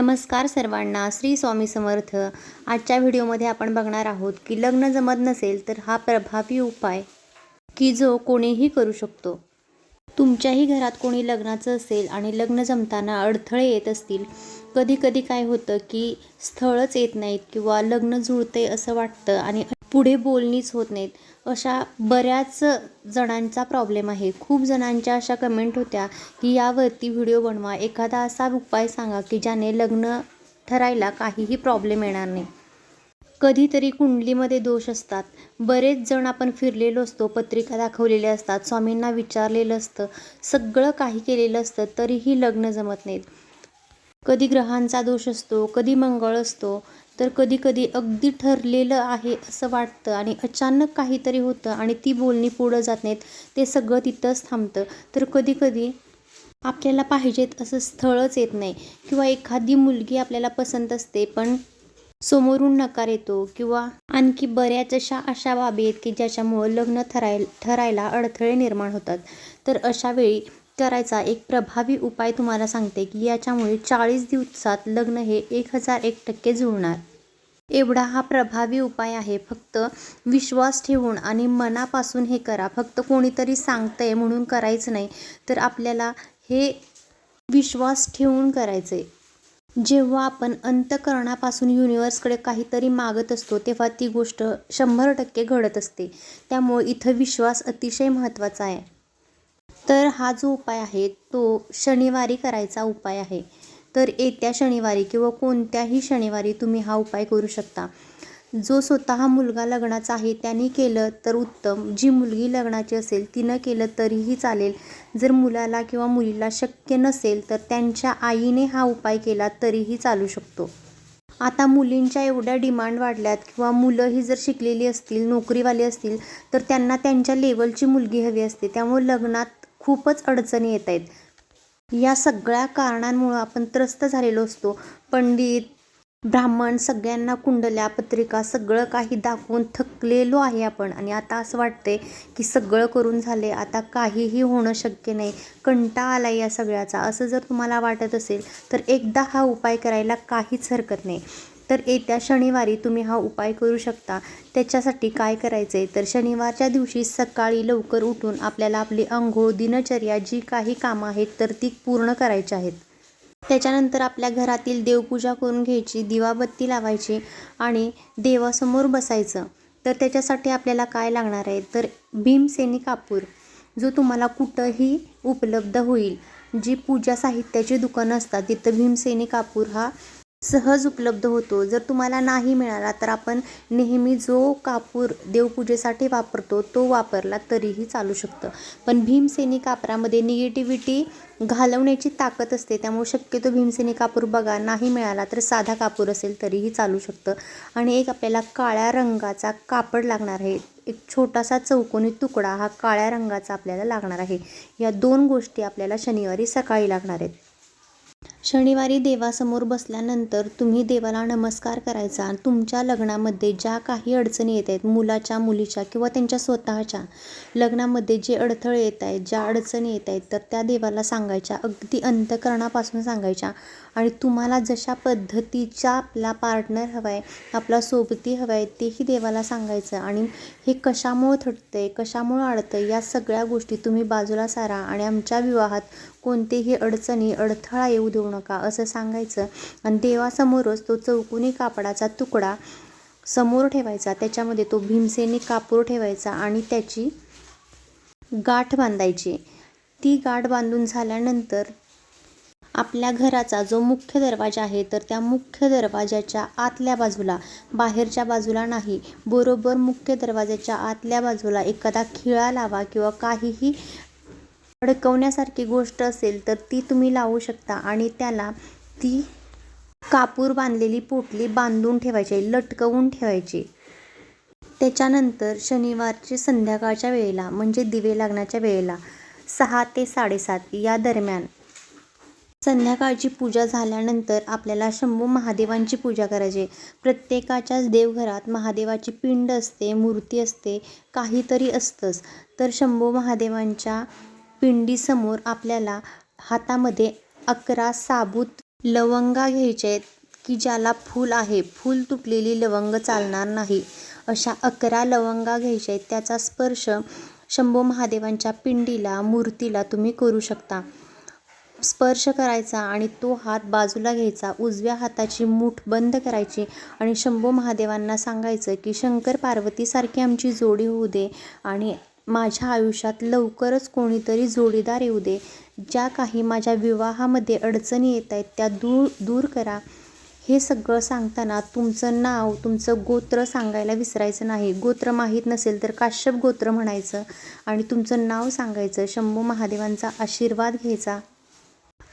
नमस्कार सर्वांना श्री स्वामी समर्थ. आजच्या व्हिडिओमध्ये आपण बघणार आहोत की लग्न जमत नसेल तर हा प्रभावी उपाय की जो कोणीही करू शकतो. तुमच्याही घरात कोणी लग्नाचं असेल आणि लग्न जमताना अडथळे येत असतील कधी कधी काय होतं की स्थळच येत नाहीत किंवा लग्न जुळते असं वाटतं आणि पुढे बोलणीच होत नाहीत. अशा बऱ्याच जणांचा प्रॉब्लेम आहे. खूप जणांच्या अशा कमेंट होत्या की यावरती व्हिडिओ बनवा. एखादा असा उपाय सांगा की ज्याने लग्न ठरायला काहीही प्रॉब्लेम येणार नाही. कधीतरी कुंडलीमध्ये दोष असतात. बरेच जण आपण फिरलेलो असतो पत्रिका दाखवलेल्या असतात स्वामींना विचारलेलं असतं सगळं काही केलेलं असतं तरीही लग्न जमत नाहीत. कधी ग्रहांचा दोष असतो कधी मंगळ असतो तर कधी कधी अगदी ठरलेलं आहे असं वाटतं आणि अचानक काहीतरी होतं आणि ती बोलणी पुढं जात नाहीत ते सगळं तिथंच थांबतं. तर कधी कधी आपल्याला पाहिजेत असं स्थळच येत नाही किंवा एखादी मुलगी आपल्याला पसंत असते पण समोरून नकार येतो किंवा आणखी बऱ्याच अशा अशा बाबी आहेत की ज्याच्यामुळं लग्न ठराय ठरायला अडथळे निर्माण होतात. तर अशा वेळी करायचा एक प्रभावी उपाय तुम्हाला सांगते की याच्यामुळे चाळीस दिवसात लग्न हे एक हजार एक टक्के जुळणार. एवढा हा प्रभावी उपाय आहे. फक्त विश्वास ठेवून आणि मनापासून हे करा. फक्त कोणीतरी सांगतंय म्हणून करायचं नाही तर आपल्याला हे विश्वास ठेवून करायचं आहे जेव्हा आपण अंतकरणापासून युनिवर्सकडे काहीतरी मागत असतो तेव्हा ती गोष्ट शंभर टक्के घडत असते. त्यामुळे इथं विश्वास अतिशय महत्त्वाचा आहे. तर हा जो उपाय आहे तो शनिवारी करायचा उपाय आहे. तर येत्या शनिवारी किंवा कोणत्याही शनिवारी तुम्ही हा उपाय करू शकता. जो स्वतः मुलगा लग्नाचा आहे त्यांनी केलं तर उत्तम. जी मुलगी लग्नाची असेल तिनं केलं तरीही चालेल. जर मुलाला किंवा मुलीला शक्य नसेल तर त्यांच्या आईने हा उपाय केला तरीही चालू शकतो. आता मुलींच्या एवढ्या डिमांड वाढल्यात किंवा मुलं ही जर शिकलेली असतील नोकरीवाली असतील तर त्यांना त्यांच्या लेवलची मुलगी हवी असते. त्यामुळे लग्नात खूपच अडचणी येत आहेत. या सगळ्या कारणांमुळं आपण त्रस्त झालेलो असतो. पंडित ब्राह्मण सगळ्यांना कुंडल्या पत्रिका सगळं काही दाखवून थकलेलो आहे आपण. आणि आता असं वाटते की सगळं करून झाले आता काहीही होणं शक्य नाही. कंटाळा आला या सगळ्याचा. असं जर तुम्हाला वाटत असेल तर एकदा हा उपाय करायला काहीच हरकत नाही. तर येत्या शनिवारी तुम्ही हा उपाय करू शकता. त्याच्यासाठी काय करायचं आहे तर शनिवारच्या दिवशी सकाळी लवकर उठून आपल्याला आपली अंघोळ दिनचर्या जी काही कामं आहेत तर ती पूर्ण करायची आहेत. त्याच्यानंतर आपल्या घरातील देवपूजा करून घ्यायची दिवाबत्ती लावायची आणि देवासमोर बसायचं. तर त्याच्यासाठी आपल्याला काय लागणार आहे? तर भीमसेनी कापूर जो तुम्हाला कुठंही उपलब्ध होईल. जी पूजा साहित्याची दुकानं असतात तिथं भीमसेनी कापूर हा सहज उपलब्ध होतो. जर तुम्हाला नाही मिळाला तर आपण नेहमी जो कापूर देवपूजेसाठी वापरतो तो वापरला तरीही चालू शकतं. पण भीमसेनी कापरामध्ये निगेटिव्हिटी घालवण्याची ताकद असते. त्यामुळे शक्यतो भीमसेनी कापूर बघा नाही मिळाला तर साधा कापूर असेल तरीही चालू शकतं. आणि एक आपल्याला काळ्या रंगाचा कापड लागणार आहे. एक छोटासा चौकोनी तुकडा हा काळ्या रंगाचा आपल्याला लागणार आहे. या दोन गोष्टी आपल्याला शनिवारी सकाळी लागणार आहेत. शनिवारी देवासमोर बसल्यानंतर तुम्ही देवाला नमस्कार करायचा. तुमच्या लग्नामध्ये ज्या काही अडचणी येत आहेत मुलाच्या मुलीच्या किंवा त्यांच्या स्वतःच्या लग्नामध्ये जे अडथळे येत आहेत ज्या अडचणी येत आहेत तर त्या देवाला सांगायच्या. अगदी अंतकरणापासून सांगायच्या. आणि तुम्हाला जशा पद्धतीचा आपला पार्टनर हवा आहे आपला सोबती हवा आहे तेही देवाला सांगायचं. आणि हे कशामुळं थटतं आहे कशामुळं अडतं या सगळ्या गोष्टी तुम्ही बाजूला सारा. आणि आमच्या विवाहात कोणतेही अडचणी अडथळा येऊ देऊ नका असं सांगायचं. आणि देवासमोरच तो चौकोनी कापडाचा तुकडा समोर ठेवायचा. त्याच्यामध्ये तो भीमसेनी कापूर ठेवायचा आणि त्याची गाठ बांधायची. ती गाठ बांधून झाल्यानंतर आपल्या घराचा जो मुख्य दरवाजा आहे तर त्या मुख्य दरवाजाच्या आतल्या बाजूला बाहेरच्या बाजूला नाही बरोबर मुख्य दरवाजाच्या आतल्या बाजूला एखादा खिळा लावा किंवा काहीही अडकवण्यासारखी गोष्ट असेल तर ती तुम्ही लावू शकता आणि त्याला ती कापूर बांधलेली पोटली बांधून ठेवायची लटकवून ठेवायची. त्याच्यानंतर शनिवारची संध्याकाळच्या वेळेला म्हणजे दिवे लागण्याच्या वेळेला सहा ते साडेसात या दरम्यान संध्याकाळची पूजा झाल्यानंतर आपल्याला शंभू महादेवांची पूजा करायची. प्रत्येकाच्याच देवघरात महादेवाची पिंड असते मूर्ती असते काहीतरी असतंच. तर शंभू महादेवांच्या पिंडीसमोर आपल्याला हातामध्ये अकरा साबूत लवंगा घ्यायचे आहेत की ज्याला फूल आहे. फूल तुटलेली लवंग चालणार नाही. अशा अकरा लवंगा घ्यायच्या आहेत. त्याचा स्पर्श शंभू महादेवांच्या पिंडीला मूर्तीला तुम्ही करू शकता. स्पर्श करायचा आणि तो हात बाजूला घ्यायचा. उजव्या हाताची मूठ बंद करायची आणि शंभू महादेवांना सांगायचं की शंकर पार्वतीसारखी आमची जोडी होऊ दे आणि माझ्या आयुष्यात लवकरच कोणीतरी जोडीदार येऊ दे. ज्या काही माझ्या विवाहामध्ये अडचणी येत आहेत त्या दूर दूर करा. हे सगळं सांगताना तुमचं नाव तुमचं गोत्र सांगायला विसरायचं नाही. गोत्र माहीत नसेल तर काश्यप गोत्र म्हणायचं आणि तुमचं नाव सांगायचं. शंभू महादेवांचा आशीर्वाद घ्यायचा.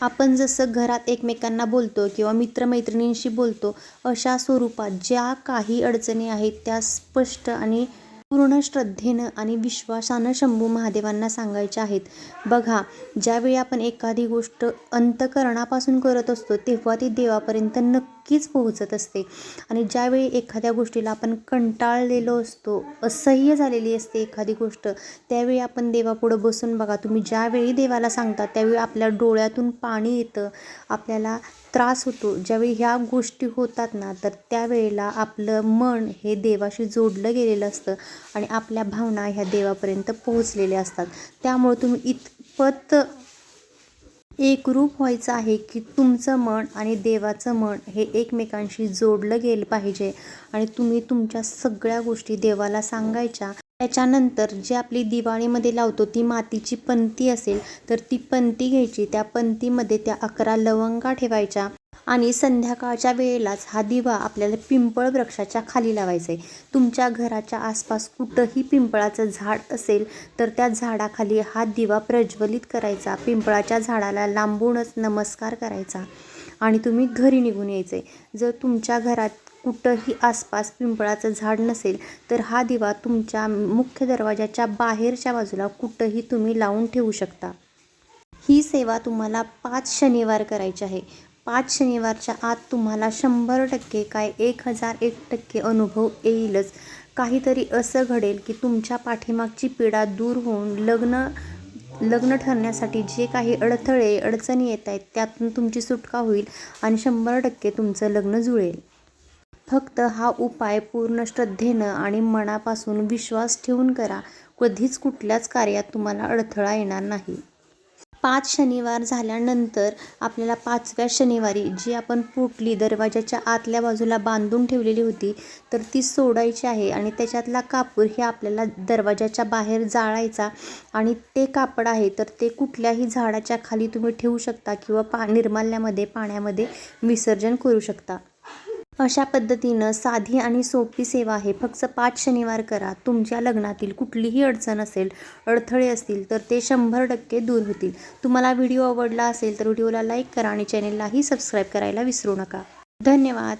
आपण जसं घरात एकमेकांना बोलतो किंवा मित्रमैत्रिणींशी बोलतो अशा स्वरूपात ज्या काही अडचणी आहेत त्या स्पष्ट आणि पूर्ण श्रद्धेनं आणि विश्वासानं शंभू महादेवांना सांगायच्या आहेत. बघा ज्यावेळी आपण एखादी गोष्ट अंतकरणापासून करत असतो तेव्हा ती देवापर्यंत नक्कीच पोहोचत असते. आणि ज्यावेळी एखाद्या गोष्टीला आपण कंटाळलेलो असतो असह्य झालेली असते एखादी गोष्ट त्यावेळी आपण देवापुढं बसून बघा. तुम्ही ज्यावेळी देवाला सांगता त्यावेळी आपल्या डोळ्यातून पाणी येतं आपल्याला त्रास होतो. ज्यावेळी ह्या गोष्टी होतात ना तर त्यावेळेला आपलं मन हे देवाशी जोडलं गेलेलं असतं आणि आपल्या भावना ह्या देवापर्यंत पोहोचलेल्या असतात. त्यामुळे तुम्ही इतपत एकरूप व्हायचं आहे की तुमचं मन आणि देवाचं मन हे एकमेकांशी जोडलं गेलं पाहिजे. आणि तुम्ही तुमच्या सगळ्या गोष्टी देवाला सांगायच्या. त्याच्यानंतर जे आपली दिवाळीमध्ये लावतो ती मातीची पंती असेल तर ती पंती घ्यायची. त्या पंतीमध्ये त्या अकरा लवंगा ठेवायच्या. आणि संध्याकाळच्या वेळेलाच हा दिवा आपल्याला पिंपळ वृक्षाच्या खाली लावायचा आहे. तुमच्या घराच्या आसपास कुठंही पिंपळाचं झाड असेल तर त्या झाडाखाली हा दिवा प्रज्वलित करायचा. पिंपळाच्या झाडाला लांबूनच नमस्कार करायचा. आणि तुम्ही घरी निघून यायचे जर तुमच्या घरात कुठंही आसपास पिंपळाचं झाड नसेल तर हा दिवा तुमच्या मुख्य दरवाजाच्या बाहेरच्या बाजूला कुठंही तुम्ही लावून ठेवू शकता. ही सेवा तुम्हाला पाच शनिवार करायची आहे. पाच शनिवारच्या आत तुम्हाला शंभर टक्के काय एक हजार एक टक्के अनुभव येईलच. काहीतरी असं घडेल की तुमच्या पाठीमागची पीडा दूर होऊन लग्न लग्न ठरण्यासाठी जे काही अडथळे अडचणी येत आहेत त्यातून तुमची सुटका होईल आणि शंभर टक्के तुमचं लग्न जुळेल. फक्त हा उपाय पूर्ण श्रद्धेनं आणि मनापासून विश्वास ठेवून करा. कधीच कुठल्याच कार्यात तुम्हाला अडथळा येणार नाही. पाच शनिवार झाल्यानंतर आपल्याला पाचव्या शनिवारी जी आपण पोटली दरवाजाच्या आतल्या बाजूला बांधून ठेवलेली होती तर ती सोडायची आहे आणि त्याच्यातला कापूर हे आपल्याला दरवाजाच्या बाहेर जाळायचा आणि ते कापड आहे तर ते कुठल्याही झाडाच्या खाली तुम्ही ठेवू शकता किंवा पा निर्माल्यामध्ये पाण्यामध्ये विसर्जन करू शकता. अशा पद्धतीनं साधी आणि सोपी सेवा आहे. फक्त पाच शनिवार करा. तुमच्या लग्नातील कुठलीही अडचण असेल अडथळे असतील तर ते शंभर टक्के दूर होतील. तुम्हाला व्हिडिओ आवडला असेल तर व्हिडिओला लाईक करा आणि चॅनेललाही सबस्क्राईब करायला विसरू नका. धन्यवाद.